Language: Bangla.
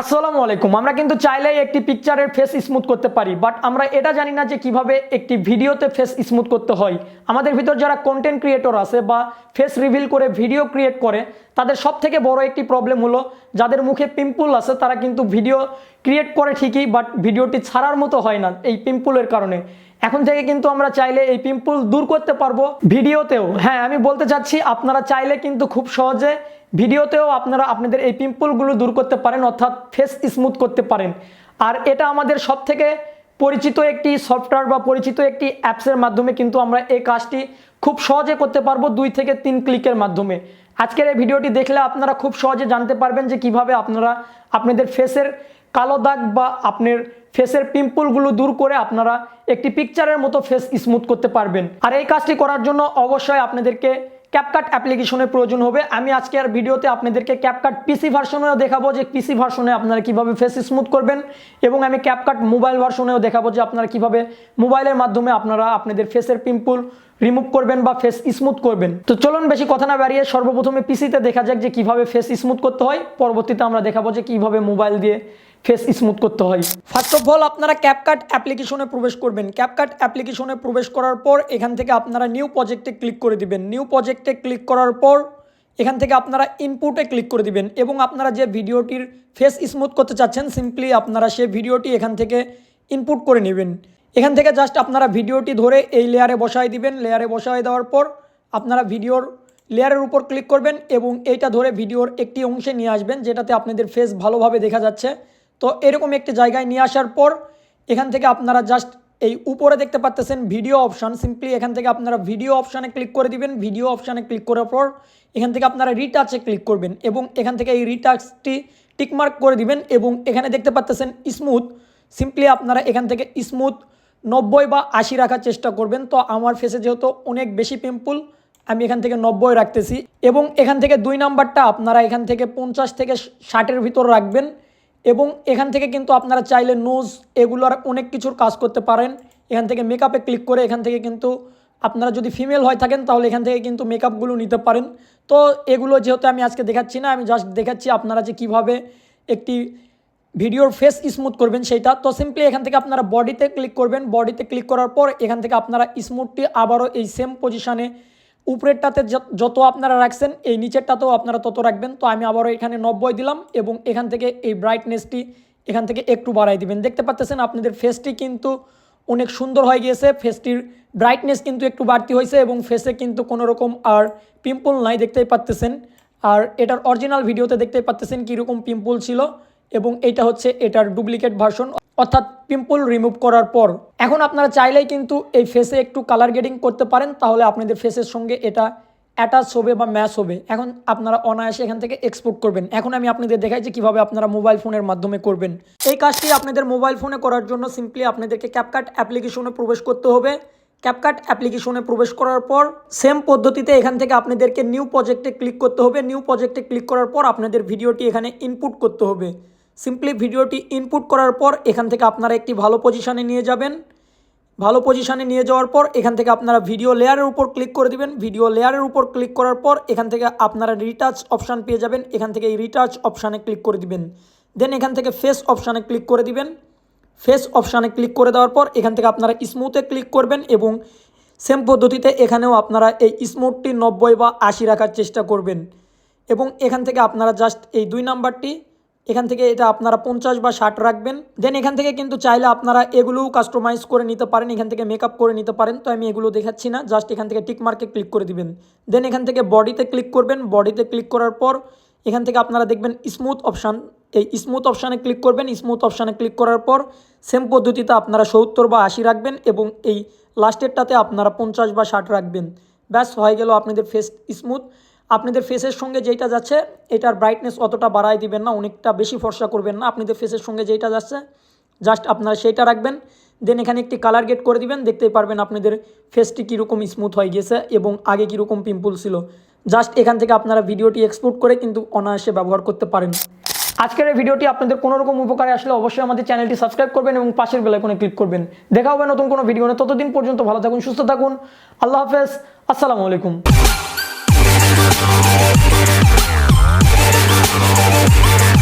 আসসালামু আলাইকুম। আমরা কিন্তু চাইলেই একটি পিকচারের ফেস স্মুথ করতে পারি বাট আমরা এটা জানি না যে কীভাবে একটি ভিডিওতে ফেস স্মুথ করতে হয়। আমাদের ভিতর যারা কন্টেন্ট ক্রিয়েটর আছে বা ফেস রিভিল করে ভিডিও ক্রিয়েট করে, তাদের সব থেকে বড় একটি প্রবলেম হলো, যাদের মুখে পিম্পল আছে, তারা কিন্তু ভিডিও ক্রিয়েট করে ঠিকই বাট ভিডিওটি ছাড়ার মতো হয় না এই পিম্পলের কারণে। এখন থেকে কিন্তু আমরা চাইলে এই পিম্পল দূর করতে পারব ভিডিওতেও হ্যাঁ আমি বলতে চাচ্ছি, আপনারা চাইলে কিন্তু খুব সহজে ভিডিওতেও আপনারা আপনাদের এই পিম্পলগুলো দূর করতে পারেন, অর্থাৎ ফেস স্মুথ করতে পারেন। আর এটা আমাদের সব থেকে পরিচিত একটি সফটওয়্যার বা পরিচিত একটি অ্যাপসের মাধ্যমে কিন্তু আমরা এই কাজটি খুব সহজে করতে পারব দুই থেকে তিন ক্লিকের মাধ্যমে। আজকের এই ভিডিওটি দেখলে আপনারা খুব সহজে জানতে পারবেন যে কীভাবে আপনারা আপনাদের ফেসের কালো দাগ বা আপনার ফেসের পিম্পলগুলো দূর করে আপনারা একটি পিকচারের মতো ফেস স্মুথ করতে পারবেন। আর এই কাজটি করার জন্য অবশ্যই আপনাদেরকে ক্যাপকাট অ্যাপ্লিকেশনের প্রয়োজন হবে। আমি আজকে আর ভিডিওতে আপনাদেরকে ক্যাপকাট পিসি ভার্সনেও দেখাবো যে পিসি ভার্সনে আপনারা কীভাবে ফেস স্মুথ করবেন এবং আমি ক্যাপকাট মোবাইল ভার্সনেও দেখাবো যে আপনারা কীভাবে মোবাইলের মাধ্যমে আপনারা আপনাদের ফেসের পিম্পল রিমুভ করবেন বা ফেস স্মুথ করবেন। তো চলুন বেশি কথা না বাড়িয়ে সর্বপ্রথমে পিসিতে দেখা যাক যে কীভাবে ফেস স্মুথ করতে হয়। পরবর্তীতে আমরা দেখাবো যে কীভাবে মোবাইল দিয়ে ফেস স্মুথ করতে হয়। ফার্স্ট অফ অল আপনারা ক্যাপকাট অ্যাপ্লিকেশনে প্রবেশ করবেন। ক্যাপকাট অ্যাপ্লিকেশনে প্রবেশ করার পর এখান থেকে আপনারা নিউ প্রজেক্টে ক্লিক করে দিবেন। নিউ প্রজেক্টে ক্লিক করার পর এখান থেকে আপনারা ইনপুটে ক্লিক করে দিবেন এবং আপনারা যে ভিডিওটির ফেস স্মুথ করতে চাচ্ছেন সিম্পলি আপনারা সেই ভিডিওটি এখান থেকে ইনপুট করে নেবেন। এখান থেকে জাস্ট আপনারা ভিডিওটি ধরে এই লেয়ারে বসায় দিবেন। লেয়ারে বসায় দেওয়ার পর আপনারা ভিডিওর লেয়ারের উপর ক্লিক করবেন এবং এইটা ধরে ভিডিওর একটি অংশে নিয়ে আসবেন, যেটাতে আপনাদের ফেস ভালোভাবে দেখা যাচ্ছে। তো এরকম একটি জায়গায় নিয়ে আসার পর এখান থেকে আপনারা জাস্ট এই উপরে দেখতে পাচ্তেছেন ভিডিও অপশান সিম্পলি এখান থেকে আপনারা ভিডিও অপশানে ক্লিক করে দিবেন। ভিডিও অপশানে ক্লিক করার পর এখান থেকে আপনারা রিটাচে ক্লিক করবেন এবং এখান থেকে এই রিটাচটি টিকমার্ক করে দিবেন এবং এখানে দেখতে পাচ্তেছেন স্মুথ সিম্পলি আপনারা এখান থেকে স্মুথ নব্বই বা আশি রাখার চেষ্টা করবেন। তো আমার ফেসে যেহেতু অনেক বেশি পিম্পল আমি এখান থেকে নব্বই রাখতেছি এবং এখান থেকে দুই নাম্বারটা আপনারা এখান থেকে পঞ্চাশ থেকে ষাটের ভিতর রাখবেন। এবং এখান থেকে কিন্তু আপনারা চাইলে নোজ এগুলোর অনেক কিছুর কাজ করতে পারেন। এখান থেকে মেকআপে ক্লিক করে এখান থেকে কিন্তু আপনারা যদি ফিমেল হয়ে থাকেন, তাহলে এখান থেকে কিন্তু মেকআপগুলো নিতে পারেন। তো এগুলো যেহেতু আমি আজকে দেখাচ্ছি না, আমি জাস্ট দেখাচ্ছি আপনারা যে কীভাবে একটি ভিডিওর ফেস স্মুথ করবেন সেইটা। তো সিম্পলি এখান থেকে আপনারা বডিতে ক্লিক করবেন। বডিতে ক্লিক করার পর এখান থেকে আপনারা স্মুথটি আবারও এই সেম পজিশানে উপরেরটাতে যত- আপনারা রাখছেন, এই নিচেরটাতেও আপনারা তত রাখবেন। তো আমি আবারও এখানে নব্বই দিলাম এবং এখান থেকে এই ব্রাইটনেসটি এখান থেকে একটু বাড়াই দিবেন। দেখতে পাচ্ছেন আপনাদের ফেসটি কিন্তু অনেক সুন্দর হয়ে গিয়েছে। ফেসটির ব্রাইটনেস কিন্তু একটু বাড়তি হয়েছে এবং ফেসে কিন্তু কোনো রকম আর পিম্পল নাই দেখতেই পাচ্তেছেন। আর এটার অরিজিনাল ভিডিওতে দেখতেই পাচ্তেছেন কীরকম পিম্পল ছিল এবং এটা হচ্ছে এটার ডুপ্লিকেট ভার্সন অর্থাৎ পিম্পল রিমুভ করার পর, এখন আপনারা চাইলেই কিন্তু এই ফেসে একটু কালার গেডিং করতে পারেন, তাহলে আপনাদের ফেসের সঙ্গে এটা অ্যাটাচ হবে বা ম্যাচ হবে। এখন আপনারা অনায়াসে এখান থেকে এক্সপোর্ট করবেন। এখন আমি আপনাদের দেখাই যে কীভাবে আপনারা মোবাইল ফোনের মাধ্যমে করবেন। এই কাজটি আপনাদের মোবাইল ফোনে করার জন্য সিম্পলি আপনাদেরকে ক্যাপকাট অ্যাপ্লিকেশনে প্রবেশ করতে হবে। ক্যাপকাট অ্যাপ্লিকেশনে প্রবেশ করার পর সেম পদ্ধতিতে এখান থেকে আপনাদেরকে নিউ প্রজেক্টে ক্লিক করতে হবে। নিউ প্রজেক্টে ক্লিক করার পর আপনাদের ভিডিওটি এখানে ইনপুট করতে হবে। সিম্পলি ভিডিওটি ইনপুট করার পর এখান থেকে আপনারা একটি ভালো পজিশানে নিয়ে যাবেন। ভালো পজিশানে নিয়ে যাওয়ার পর এখান থেকে আপনারা ভিডিও লেয়ারের উপর ক্লিক করে দিবেন। ভিডিও লেয়ারের উপর ক্লিক করার পর এখান থেকে আপনারা রিটাচ অপশান পেয়ে যাবেন। এখান থেকে এই রিটাচ অপশানে ক্লিক করে দিবেন। দেন এখান থেকে ফেস অপশানে ক্লিক করে দিবেন। ফেস অপশানে ক্লিক করে দেওয়ার পর এখান থেকে আপনারা স্মুথে ক্লিক করবেন এবং সেম পদ্ধতিতে এখানেও আপনারা এই স্মুথটি নব্বই বা আশি রাখার চেষ্টা করবেন। এবং এখান থেকে আপনারা জাস্ট এই দুই নাম্বারটি এখান থেকে এটা আপনারা পঞ্চাশ বা ষাট রাখবেন। দেন এখান থেকে কিন্তু চাইলে আপনারা এগুলোও কাস্টমাইজ করে নিতে পারেন, এখান থেকে মেকআপ করে নিতে পারেন। তো আমি এগুলো দেখাচ্ছি না জাস্ট এখান থেকে টিক মার্কে ক্লিক করে দিবেন। দেন এখান থেকে বডিতে ক্লিক করবেন বডিতে ক্লিক করার পর এখান থেকে আপনারা দেখবেন স্মুথ অপশান এই স্মুথ অপশানে ক্লিক করবেন স্মুথ অপশানে ক্লিক করার পর সেম পদ্ধতিতে আপনারা সত্তর বা আশি রাখবেন এবং এই লাস্টেরটাতে আপনারা পঞ্চাশ বা ষাট রাখবেন। ব্যাস, হয়ে গেল আপনাদের ফেস স্মুথ আপনাদের ফেসের সঙ্গে যেটা যাচ্ছে, এটার ব্রাইটনেস অতটা বাড়ায় দিবেন না, অনেকটা বেশি ফর্সা করবেন না। আপনাদের ফেসের সঙ্গে যেটা যাচ্ছে জাস্ট আপনারা সেইটা রাখবেন। দেন এখানে একটি কালার গেট করে দিবেন, দেখতেই পারবেন আপনাদের ফেসটি কীরকম স্মুথ হয়ে গেছে এবং আগে কীরকম পিম্পল ছিল। জাস্ট এখান থেকে আপনারা ভিডিওটি এক্সপোর্ট করে কিন্তু অনায়াসে ব্যবহার করতে পারেন। আজকের এই ভিডিওটি আপনাদের কোনো রকম উপকারে আসলে অবশ্যই আমাদের চ্যানেলটি সাবস্ক্রাইব করবেন এবং পাশের বেলাইকনে ক্লিক করবেন। দেখা হবে নতুন কোনো ভিডিও নিয়ে। ততদিন পর্যন্ত ভালো থাকুন, সুস্থ থাকুন। আল্লাহ হাফেজ। আসসালামু আলাইকুম। Thank you.